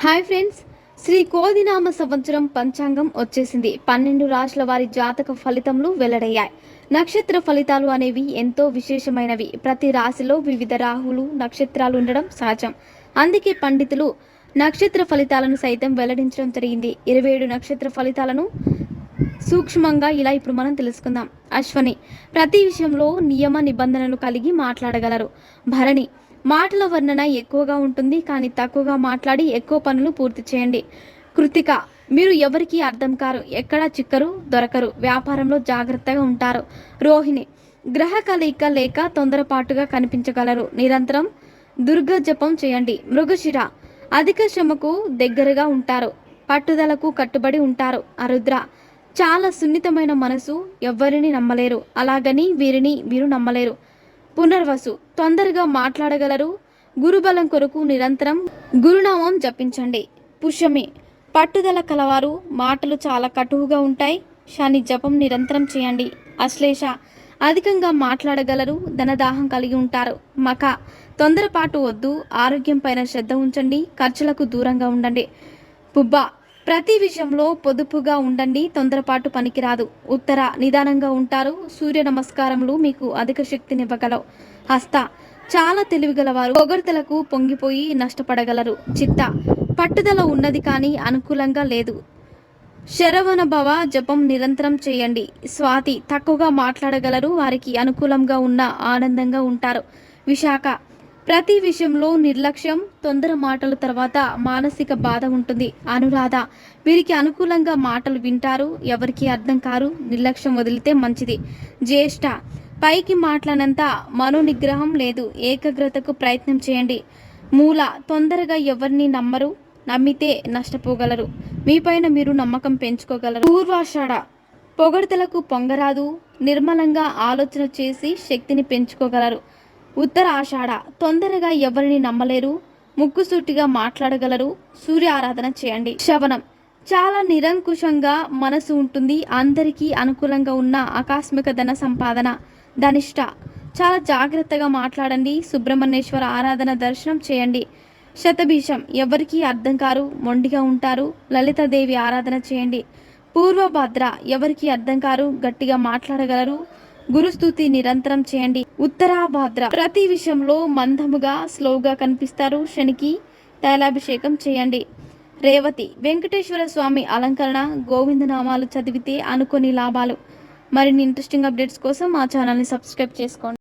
Hi friends. Shri కోదినామ సంవత్సరం పంచాంగం వచ్చేసింది. పన్నెండు రాశుల వారి జాతక ఫలితములు వెల్లడయ్యాయి. నక్షత్ర ఫలితాలు అనేవి ఎంతో విశేషమైనవి. ప్రతి రాశిలో వివిధ రాహులు నక్షత్రాలు ఉండడం సహజం. అందుకే పండితులు నక్షత్ర ఫలితాలను సైతం వెల్లడించడం జరిగింది. ఇరవై ఏడు నక్షత్ర ఫలితాలను సూక్ష్మంగా ఇలా ఇప్పుడు మనం తెలుసుకుందాం. అశ్వని ప్రతి విషయంలో నియమ నిబంధనలు కలిగి మాట్లాడగలరు. భరణి మాటల వర్ణన ఎక్కువగా ఉంటుంది కానీ తక్కువగా మాట్లాడి ఎక్కువ పనులు పూర్తి చేయండి. కృతిక మీరు ఎవరికి అర్థం కారు ఎక్కడ చిక్కరు దొరకరు వ్యాపారంలో జాగ్రత్తగా ఉంటారు. రోహిణి గ్రహ కలయిక లేక తొందరపాటుగా కనిపించగలరు. నిరంతరం దుర్గ జపం చేయండి. మృగశిర అధిక శ్రమకు దగ్గరగా ఉంటారు. పట్టుదలకు కట్టుబడి ఉంటారు. అరుద్ర చాలా సున్నితమైన మనసు ఎవ్వరిని నమ్మలేరు. అలాగని వీరిని వీరు నమ్మలేరు. పునర్వసు తొందరగా మాట్లాడగలరు. గురుబలం కొరకు నిరంతరం గురునామం జపించండి. పుష్యమి పట్టుదల కలవారు మాటలు చాలా కటువుగా ఉంటాయి. శని జపం నిరంతరం చేయండి. అశ్లేష అధికంగా మాట్లాడగలరు ధనదాహం కలిగి ఉంటారు. మక తొందరపాటు వద్దు ఆరోగ్యం పైన శ్రద్ధ ఉంచండి ఖర్చులకు దూరంగా ఉండండి. పుబ్బ ప్రతి విషయంలో పొదుపుగా ఉండండి తొందరపాటు పనికిరాదు. ఉత్తర నిదానంగా ఉంటారు. సూర్య నమస్కారములు మీకు అధిక శక్తినివ్వగలవు హస్త చాలా తెలివిగలవారు. పొగడ్తలకు పొంగిపోయి నష్టపడగలరు. చిత్త పట్టుదల ఉన్నది కానీ అనుకూలంగా లేదు. శరవణ భవ జపం నిరంతరం చేయండి. స్వాతి తక్కువగా మాట్లాడగలరు. వారికి అనుకూలంగా ఉన్న ఆనందంగా ఉంటారు. విశాఖ ప్రతి విషయంలో నిర్లక్ష్యం తొందర మాటల తర్వాత మానసిక బాధ ఉంటుంది. అనురాధ వీరికి అనుకూలంగా మాటలు వింటారు. ఎవరికి అర్థం కారు. నిర్లక్ష్యం వదిలితే మంచిది. జ్యేష్ఠ పైకి మాట్లాడినంత మనోనిగ్రహం లేదు. ఏకాగ్రతకు ప్రయత్నం చేయండి. మూల తొందరగా ఎవరిని నమ్మరు. నమ్మితే నష్టపోగలరు. మీపైన మీరు నమ్మకం పెంచుకోగలరు. పూర్వాషాఢ పొగడతలకు పొంగరాదు. నిర్మలంగా ఆలోచన చేసి శక్తిని పెంచుకోగలరు. ఉత్తర ఆషాఢ తొందరగా ఎవరిని నమ్మలేరు. ముక్కుసూటిగా మాట్లాడగలరు. సూర్య ఆరాధన చేయండి. శవనం చాలా నిరంకుశంగా మనసు ఉంటుంది. అందరికీ అనుకూలంగా ఉన్న ఆకస్మిక ధన సంపాదన ధనిష్ట. చాలా జాగ్రత్తగా మాట్లాడండి. సుబ్రహ్మణ్యేశ్వర ఆరాధన దర్శనం చేయండి. శతభీషం. ఎవరికీ అర్థం కారు. మొండిగా ఉంటారు. లలితాదేవి ఆరాధన చేయండి. పూర్వభద్ర. ఎవరికీ అర్థం కారు. గట్టిగా మాట్లాడగలరు. గురుస్తుతి నిరంతరం చేయండి. ఉత్తరాభాద్ర ప్రతి విషయంలో మందముగా స్లోగా కనిపిస్తారు. శనికి తైలాభిషేకం చేయండి. రేవతి వెంకటేశ్వర స్వామి అలంకరణ గోవిందనామాలు చదివితే అనుకొని లాభాలు. మరిన్ని ఇంట్రెస్టింగ్ అప్డేట్స్ కోసం మా ఛానల్ని సబ్స్క్రైబ్ చేసుకోండి.